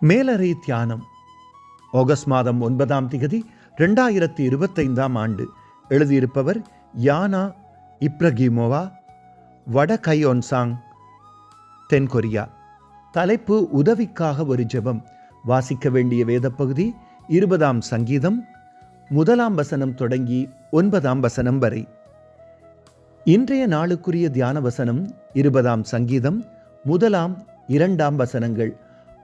மேலறை தியானம். ஆகஸ்ட் மாதம் ஒன்பதாம் திகதி ரெண்டாயிரத்தி இருபத்தைந்தாம் ஆண்டு எழுதியிருப்பவர் யானா இப்ரகிமோவா வட கையோன்சாங் தென்கொரியா. தலைப்பு உதவிக்காக ஒரு ஜெபம். வாசிக்க வேண்டிய வேதப்பகுதி இருபதாம் சங்கீதம் முதலாம் வசனம் தொடங்கி ஒன்பதாம் வசனம் வரை. இன்றைய நாளுக்குரிய தியான வசனம் இருபதாம் சங்கீதம் முதலாம் இரண்டாம் வசனங்கள்.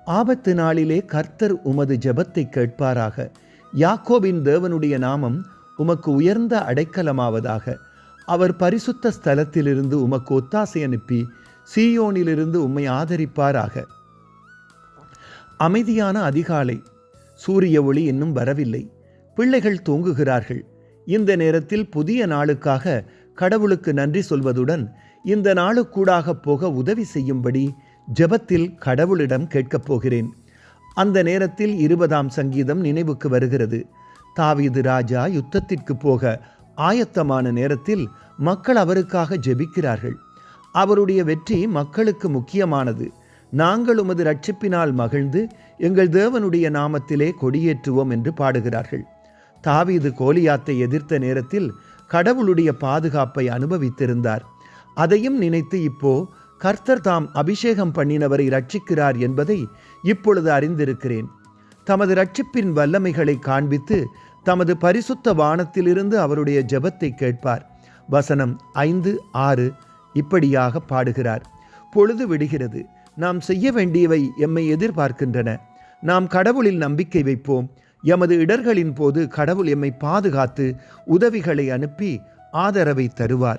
ஆபத்து நாளிலே கர்த்தர் உமது ஜெபத்தை கேட்பாராக. யாக்கோபின் தேவனுடைய நாமம் உமக்கு உயர்ந்த அடைக்கலமாவதாக. அவர் பரிசுத்த ஸ்தலத்திலிருந்து உமக்கு ஒத்தாசை அனுப்பி சீயோனிலிருந்து உம்மை ஆதரிப்பாராக. அமைதியான அதிகாலை. சூரிய ஒளி இன்னும் வரவில்லை. பிள்ளைகள் தூங்குகிறார்கள். இந்த நேரத்தில் புதிய நாளுக்காக கடவுளுக்கு நன்றி சொல்வதுடன் இந்த நாளுக்கூடாக போக உதவி செய்யும்படி ஜெபத்தில் கடவுளிடம் கேட்கப் போகிறேன். அந்த நேரத்தில் இருபதாம் சங்கீதம் நினைவுக்கு வருகிறது. தாவீது ராஜா யுத்தத்திற்கு போக ஆயத்தமான நேரத்தில் மக்கள் அவருக்காக ஜெபிக்கிறார்கள். அவருடைய வெற்றி மக்களுக்கு முக்கியமானது. நாங்கள் உமது ரட்சிப்பினால் மகிழ்ந்து எங்கள் தேவனுடைய நாமத்திலே கொடியேற்றுவோம் என்று பாடுகிறார்கள். தாவீது கோலியாத்தை எதிர்த்த நேரத்தில் கடவுளுடைய பாதுகாப்பை அனுபவித்திருந்தார். அதையும் நினைத்து இப்போ கர்த்தர் தாம் அபிஷேகம் பண்ணினவரை ரட்சிக்கிறார் என்பதை இப்பொழுது அறிந்திருக்கிறேன். தமது ரட்சிப்பின் வல்லமைகளை காண்பித்து தமது பரிசுத்த வானத்திலிருந்து அவருடைய ஜெபத்தை கேட்பார். வசனம் ஐந்து ஆறு இப்படியாக பாடுகிறார். பொழுது விடுகிறது. நாம் செய்ய வேண்டியவை எம்மை எதிர்பார்க்கின்றன. நாம் கடவுளில் நம்பிக்கை வைப்போம். எமது இடர்களின் போது கடவுள் எம்மை பாதுகாத்து உதவிகளை அனுப்பி ஆதரவை தருவார்.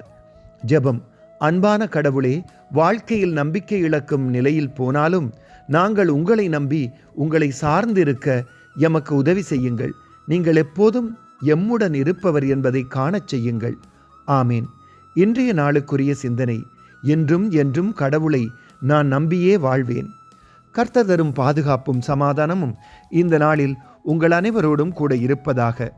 ஜெபம். அன்பான கடவுளே வாழ்க்கையில் நம்பிக்கை இழக்கும் நிலையில் போனாலும் நாங்கள் உங்களை நம்பி உங்களை சார்ந்திருக்க எமக்கு உதவி செய்யுங்கள். நீங்கள் எப்போதும் எம்முடன் இருப்பவர் என்பதை காணச் செய்யுங்கள். ஆமீன். இன்றைய நாளுக்குரிய சிந்தனை என்றும் என்றும் கடவுளை நான் நம்பியே வாழ்வேன். கர்த்தர் தரும் பாதுகாப்பும் சமாதானமும் இந்த நாளில் உங்கள் அனைவரோடும் கூட இருப்பதாக.